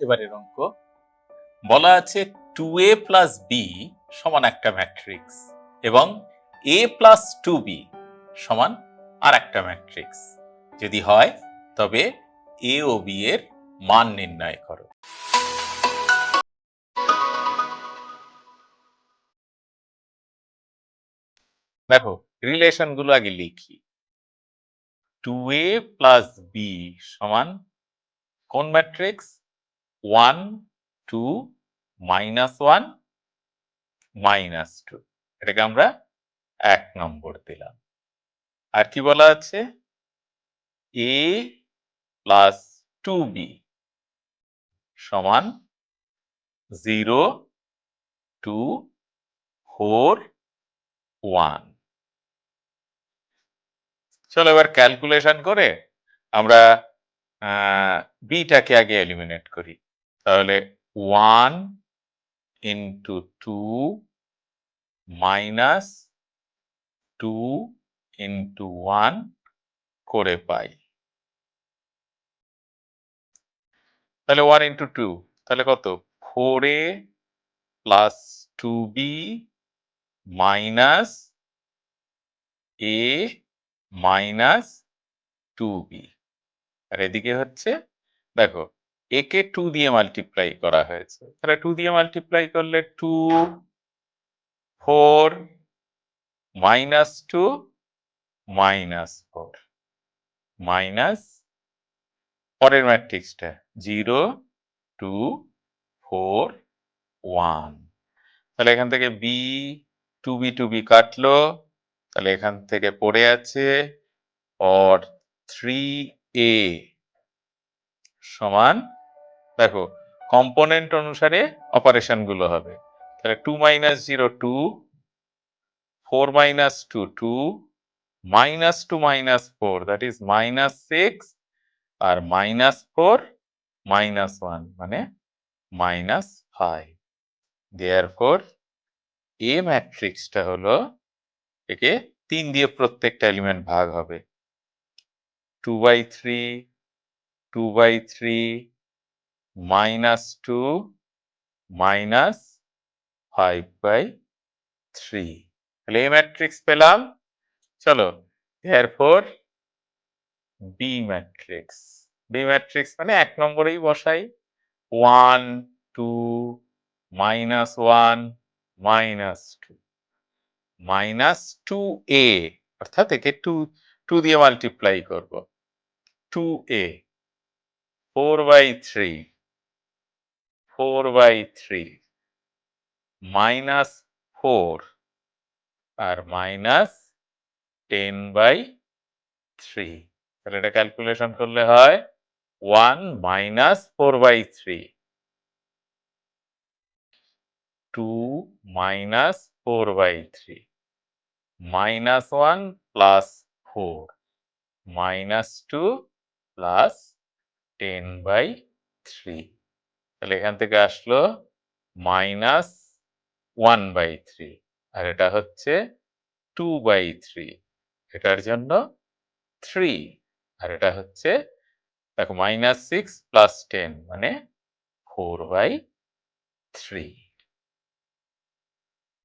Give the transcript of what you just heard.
এবারের অঙ্ক। বলা আছে টু এ প্লাস বি সমান একটা ম্যাট্রিক্স এবং এ প্লাস টু বি সমান আর একটা ম্যাট্রিক্স যদি হয়, তবে এ ও বি এর মান নির্ণয় করো। দেখো রিলেশনগুলো আগে লিখি। টু এ প্লাস বি সমান কোন matrix one two minus one minus two এটাকে আমরা এক নম্বর দিলাম। আর কি বলা আছে? এ প্লাস টু বি সমান জিরো টু ফোর ওয়ান চলো এবার ক্যালকুলেশন করে আমরা বিটাকে আগে এলিমিনেট করি। তাহলে one into two minus two into one করে পাই। তাহলে ওয়ান ইন্টু টু তাহলে কত? Four A plus two B minus A minus two B. আর এদিকে হচ্ছে, দেখো, একে টু দিয়ে মাল্টিপ্লাই করা হয়েছে। তাহলে টু দিয়ে মাল্টিপ্লাই করলে two four minus two minus four. Minus পরের ম্যাট্রিক্সটা, জিরো, টু, ফোর, ওয়ান। তাহলে এখান থেকে B, two B two B কাটলো। তাহলে এখান থেকে পড়ে আছে অর থ্রি এ সমান, দেখো কম্পোনেন্ট অনুসারে অপারেশনগুলো হবে। তাহলে two minus zero two four minus two two minus two minus four that is minus six R minus four minus one মানে minus five there four A ম্যাট্রিক্সটা হলো একে তিন দিয়ে প্রত্যেকটা এলিমেন্ট ভাগ হবে। Two by three two by three minus two minus five by three তাহলে এ ম্যাট্রিক্স পেলাম। চলো therefore B matrix B matrix মানে এক নম্বরেই বসাই। One two minus one minus two minus two A, অর্থাৎ একে টু টু দিয়ে মাল্টিপ্লাই করব। Two A, four by three, four by three, minus four, R minus ten by three. তাহলে এটা ক্যালকুলেশন করলে হয় one minus four by three. Two minus four by three. Minus one plus four minus two plus ten by three তাহলে এখান থেকে আসলো minus one by three আর এটা হচ্ছে টু বাই থ্রি এটার জন্য থ্রি আর এটা হচ্ছে, দেখো মাইনাস সিক্স প্লাস টেন মানে ফোর বাই থ্রি